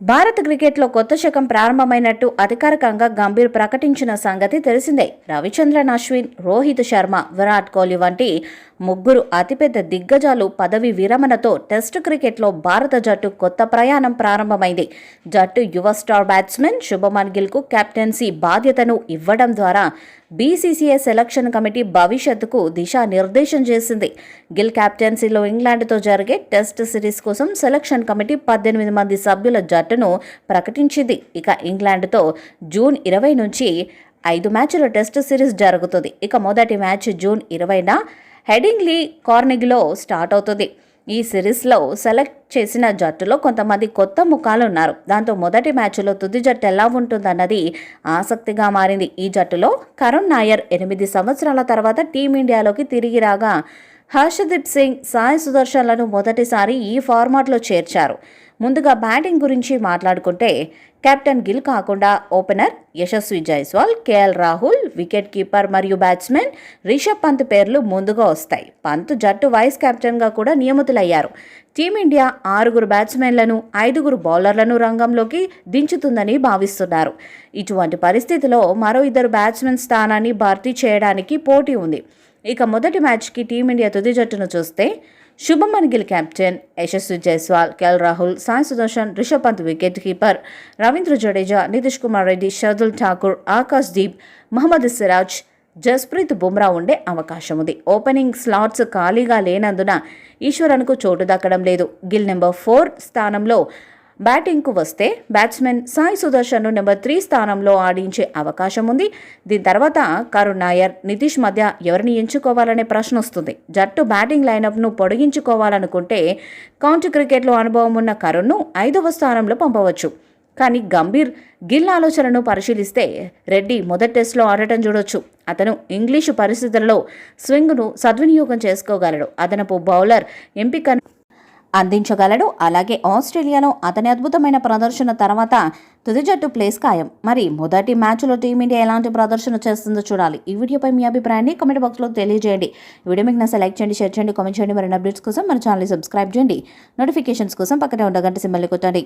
భారత క్రికెట్లో కొత్త శకం ప్రారంభమైనట్టు అధికారికంగా గంభీర్ ప్రకటించిన సంగతి తెలిసిందే. రవిచంద్రన్ అశ్విన్ రోహిత్ శర్మ విరాట్ కోహ్లీ వంటి ముగ్గురు అతిపెద్ద దిగ్గజాలు పదవి విరమణతో టెస్ట్ క్రికెట్లో భారత జట్టు కొత్త ప్రయాణం ప్రారంభమైంది. జట్టు యువ స్టార్ బ్యాట్స్మెన్ శుభమన్ గిల్కు కెప్టెన్సీ బాధ్యతను ఇవ్వడం ద్వారా బీసీసీఐ సెలక్షన్ కమిటీ భవిష్యత్తుకు దిశానిర్దేశం చేసింది. గిల్ కెప్టెన్సీలో ఇంగ్లాండ్తో జరిగే టెస్ట్ సిరీస్ కోసం సెలక్షన్ కమిటీ పద్దెనిమిది మంది సభ్యుల జట్టును ప్రకటించింది. ఇక ఇంగ్లాండ్తో జూన్ ఇరవై నుంచి ఐదు మ్యాచ్ల టెస్ట్ సిరీస్ జరుగుతుంది. ఇక మొదటి మ్యాచ్ జూన్ ఇరవైన హెడింగ్లీ కార్నెగిలో స్టార్ట్ అవుతుంది. ఈ సిరీస్లో సెలెక్ట్ చేసిన జట్టులో కొంతమంది కొత్త ముఖాలు ఉన్నారు. దాంతో మొదటి మ్యాచ్లో తుది జట్టు ఎలా ఉంటుందన్నది ఆసక్తిగా మారింది. ఈ జట్టులో కరుణ్ నాయర్ ఎనిమిది సంవత్సరాల తర్వాత టీమిండియాలోకి తిరిగి రాగా హర్షదీప్ సింగ్ సాయి సుదర్శన్లను మొదటిసారి ఈ ఫార్మాట్లో చేర్చారు. ముందుగా బ్యాటింగ్ గురించి మాట్లాడుకుంటే కెప్టెన్ గిల్ కాకుండా opener Yashasvi Jaiswal KL Rahul wicket keeper మరియు బ్యాట్స్మెన్ రిషబ్ పంత్ పేర్లు ముందుగా వస్తాయి. పంత్ జట్టు వైస్ కెప్టెన్గా కూడా నియమితులయ్యారు. టీమిండియా ఆరుగురు బ్యాట్స్మెన్లను ఐదుగురు బౌలర్లను రంగంలోకి దించుతుందని భావిస్తున్నారు. ఇటువంటి పరిస్థితిలో మరో ఇద్దరు బ్యాట్స్మెన్ స్థానాన్ని భర్తీ చేయడానికి పోటీ ఉంది. ఇక మొదటి మ్యాచ్కి టీమిండియా తుది జట్టును చూస్తే Shubman Gill captain Yashasvi Jaiswal KL Rahul Sai Sudharsan Rishabh Pant wicket keeper Ravindra Jadeja Nitish Kumar Reddy Shardul Thakur Akash Deep Mohammed Siraj Jasprit Bumrah ఉండే అవకాశం ఉంది. ఓపెనింగ్ స్లాట్స్ ఖాళీగా లేనందున ఈశ్వరన్కు చోటు దక్కడం లేదు. గిల్ నెంబర్ ఫోర్ స్థానంలో బ్యాటింగ్కు వస్తే బ్యాట్స్మెన్ సాయి సుదర్శన్ను నెంబర్ త్రీ స్థానంలో ఆడించే అవకాశం ఉంది. దీని తర్వాత కరుణ్ నాయర్ నితీష్ మధ్య ఎవరిని ఎంచుకోవాలనే ప్రశ్న వస్తుంది. జట్టు బ్యాటింగ్ లైనప్ను పొడిగించుకోవాలనుకుంటే కౌంటీ క్రికెట్లో అనుభవం ఉన్న కరుణ్ను ఐదవ స్థానంలో పంపవచ్చు. కానీ గంభీర్ గిల్ ఆలోచనను పరిశీలిస్తే రెడ్డి మొదటి టెస్ట్లో ఆడటం చూడొచ్చు. అతను ఇంగ్లీషు పరిస్థితుల్లో స్వింగ్ను సద్వినియోగం చేసుకోగలడు. అదనపు బౌలర్ ఎంపికను అందించగలడు. అలాగే ఆస్ట్రేలియాలో అతని అద్భుతమైన ప్రదర్శన తర్వాత తుది జట్టు ప్లేస్ ఖాయం. మరి మొదటి మ్యాచ్లో టీమిండియా ఎలాంటి ప్రదర్శన చేస్తుందో చూడాలి. ఈ వీడియోపై మీ అభిప్రాయాన్ని కామెంట్ బాక్స్లో తెలియజేయండి. వీడియో మీకు నచ్చ లైక్ చేయండి షేర్ చేయండి కామెంట్ చేయండి. మరిన్ని అప్డేట్స్ కోసం మన ఛానల్ సబ్స్క్రైబ్ చేయండి. నోటిఫికేషన్స్ కోసం పక్కనే ఉన్న గంట సింబల్ని కొట్టండి.